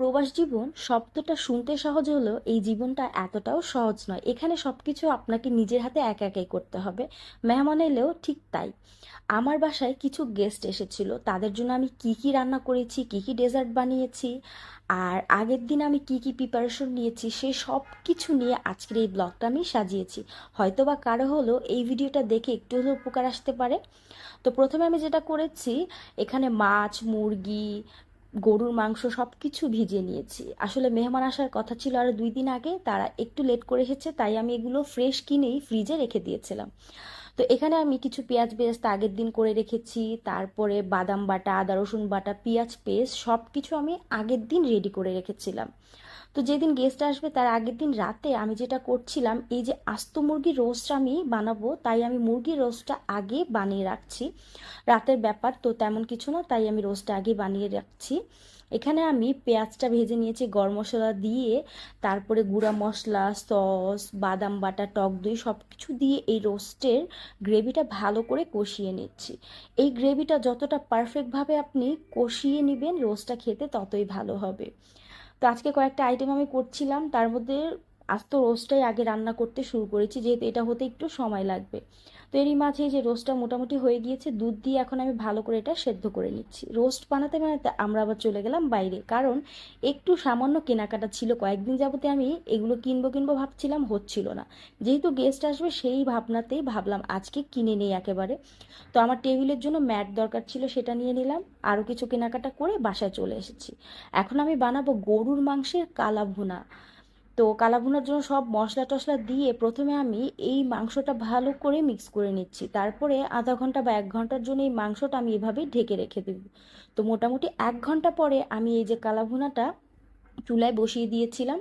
প্রবাস জীবন শব্দটা শুনতে সহজ হলেও এই জীবনটা এতটাও সহজ নয়। এখানে সব কিছু আপনাকে নিজের হাতে একা একাই করতে হবে। মেহমান এলেও ঠিক তাই। আমার বাসায় কিছু গেস্ট এসেছিল। তাদের জন্য আমি কি কি রান্না করেছি, কি কি ডেজার্ট বানিয়েছি, আর আগের দিন আমি কি কি প্রিপারেশন নিয়েছি, সে সব কিছু নিয়ে আজকের এই ব্লগটা আমি সাজিয়েছি। হয়তো বা কারও হলো এই ভিডিওটা দেখে একটু হলেও উপকার আসতে পারে। তো প্রথমে আমি যেটা করেছি, এখানে মাছ, মুরগি গরুর মাংস সব কিছু ভিজিয়ে নিয়েছি। আসলে মেহমান আসার কথা ছিল আর দুই দিন আগে, তারা একটু লেট করে এসেছে, তাই আমি এগুলো ফ্রেশ কিনেই ফ্রিজে রেখে দিয়েছিলাম। তো এখানে আমি কিছু পেঁয়াজ বেরেস্তা আগের দিন করে রেখেছি, তারপরে বাদাম বাটা, আদা রসুন বাটা, পেঁয়াজ, পেস্ট সব কিছু আমি আগের দিন রেডি করে রেখেছিলাম। তো যেদিন গেস্ট আসবে তার আগের দিন রাতে আমি যেটা করছিলাম, এই যে আস্ত মুরগির রোস্টটা আমি বানাবো, তাই আমি মুরগির রোস্টটা আগে বানিয়ে রাখছি। রাতের ব্যাপার তো তেমন কিছু না, তাই আমি রোস্টটা আগে বানিয়ে রাখছি। এখানে আমি পেঁয়াজটা ভেজে নিয়েছি, গরম মশলা দিয়ে, তারপরে গুঁড়া মশলা, সস, বাদাম, বাটা, টক দই সব কিছু দিয়ে এই রোস্টের গ্রেভিটা ভালো করে কষিয়ে নিচ্ছি। এই গ্রেভিটা যতটা পারফেক্টভাবে আপনি কষিয়ে নেবেন রোস্টটা খেতে ততই ভালো হবে। তো আজকে কয়েকটা আইটেম আমি করছিলাম তার মধ্যে আস্ত রোস্টটাই আগে রান্না করতে শুরু করেছি, যেহেতু এটা হতে একটু সময় লাগবে। তো এরই মাঝে যে রোস্টটা মোটামুটি হয়ে গিয়েছে, দুধ দিয়ে এখন আমি ভালো করে এটা সেদ্ধ করে নিচ্ছি। রোস্ট বানাতে বানাতে আমরা আবার চলে গেলাম বাইরে, কারণ একটু সামান্য কেনাকাটা ছিল, কয়েকদিন যাবতে আমি এগুলো কিনবো কিনবো ভাবছিলাম, হচ্ছিল না। যেহেতু গেস্ট আসবে, সেই ভাবনাতেই ভাবলাম, আজকে কিনে নেই একেবারে। তো আমার টেবিলের জন্য ম্যাট দরকার ছিল, সেটা নিয়ে নিলাম, আরও কিছু কেনাকাটা করে বাসায় চলে এসেছি। এখন আমি বানাবো গরুর মাংসের কালা ভুনা তো কালাভুনার জন্য সব মশলা টশলা দিয়ে প্রথমে আমি এই মাংসটা ভালো করে মিক্স করে নিচ্ছি। তারপরে আধা ঘণ্টা বা এক ঘণ্টার জন্য এই মাংসটা আমি এভাবে ঢেকে রেখে দেব। তো মোটামুটি এক ঘণ্টা পরে আমি এই যে কালাভুনাটা চুলায় বসিয়ে দিয়েছিলাম।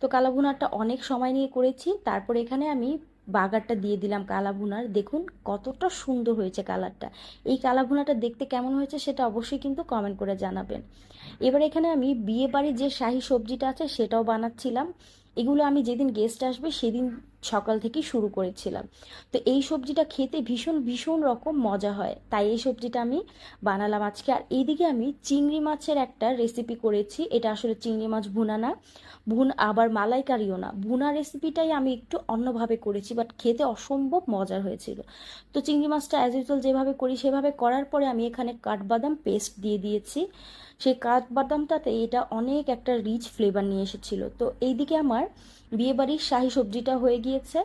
তো কালাভুনাটা অনেক সময় নিয়ে করেছি। তারপর এখানে আমি বাগারটা দিয়ে দিলাম কালা ভুনার দেখুন কতটা সুন্দর হয়েছে কালারটা। এই কালা ভুনাটা দেখতে কেমন হয়েছে সেটা অবশ্যই কিন্তু কমেন্ট করে জানাবেন। এবার এখানে আমি বিয়ে বাড়ির যে শাহি সবজিটা আছে সেটাও বানাচ্ছিলাম। এগুলো আমি যেদিন গেস্ট আসবে সেদিন সকাল থেকে শুরু করেছিলাম। তো এই সবজিটা খেতে ভীষণ ভীষণ রকম মজা হয়। তাই এই সবজিটা আমি বানালাম আজকে। আর এইদিকে আমি চিংড়ি মাছের একটা রেসিপি করেছি। এটা আসলে চিংড়ি মাছ ভুনা না। ভুন আবার মালাইকারিও না। ভুনা রেসিপিটাই আমি একটু অন্যভাবে করেছি বাট খেতে অসম্ভব মজার হয়েছিল। তো চিংড়ি মাছটা অ্যাজ ইউজুয়াল যেভাবে করি, সেভাবে করার পরে আমি এখানে কাঠবাদাম পেস্ট দিয়ে দিয়েছি। সেই কাঠবাদামটাতে এটা অনেক একটা রিচ ফ্লেভার নিয়ে এসেছিল। তো এইদিকে আমার বিয়েবাড়ির শাহি সবজিটা হয়ে গিয়েছে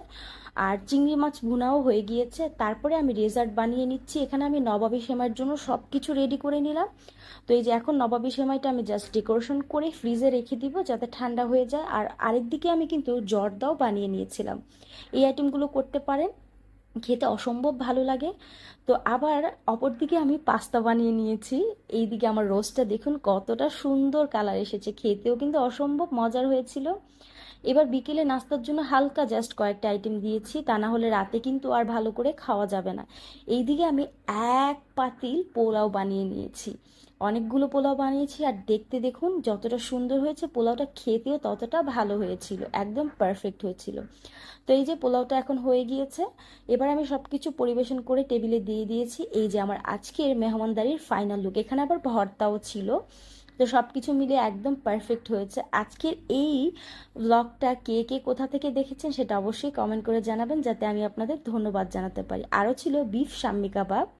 আর চিংড়ি মাছ ভুনাও হয়ে গিয়েছে। তারপরে আমি রেজার্ট বানিয়ে নিচ্ছি। এখানে আমি নবাবী সেমাইয়ের জন্য সব কিছু রেডি করে নিলাম। তো এই যে এখন নবাবী সেমাইটা আমি জাস্ট ডেকোরেশন করে ফ্রিজে রেখে দিব যাতে ঠান্ডা হয়ে যায়। আর আরেক দিকে আমি কিন্তু জর্দাও বানিয়ে নিয়েছিলাম। এই আইটেমগুলো করতে পারেন। খেতে অসম্ভব ভালো লাগে। তো আবার অপরদিকে আমি পাস্তা বানিয়ে নিয়েছি। এইদিকে আমার রোস্টটা দেখুন কতটা সুন্দর কালার এসেছে। খেতেও কিন্তু অসম্ভব মজার হয়েছিল। এবার বিকেলে নাস্তার জন্য হালকা জাস্ট কয়েকটা আইটেম দিয়েছি, তা না হলে রাতে কিন্তু আর ভালো করে খাওয়া যাবে না। এইদিকে আমি এক পাতিল পোলাও বানিয়ে নিয়েছি। অনেকগুলো পোলাও বানিয়েছি আর দেখতে দেখুন যতটা সুন্দর হয়েছে, পোলাওটা খেতেও ততটা ভালো হয়েছিল, একদম পারফেক্ট হয়েছিল। তো এই যে পোলাওটা এখন হয়ে গিয়েছে, এবার আমি সব কিছু পরিবেশন করে টেবিলে দিয়ে দিয়েছি। এই যে আমার আজকের মেহমানদারির ফাইনাল লুক এখানে আবার ভর্তাও ছিল। তো সব কিছু মিলে একদম পারফেক্ট হয়েছে। আজকের এই ব্লগটা কে কে কোথা থেকে দেখেছেন সেটা অবশ্যই কমেন্ট করে জানাবেন, যাতে আমি আপনাদের ধন্যবাদ জানাতে পারি। আরও ছিল বিফ সাম্মি কাবাব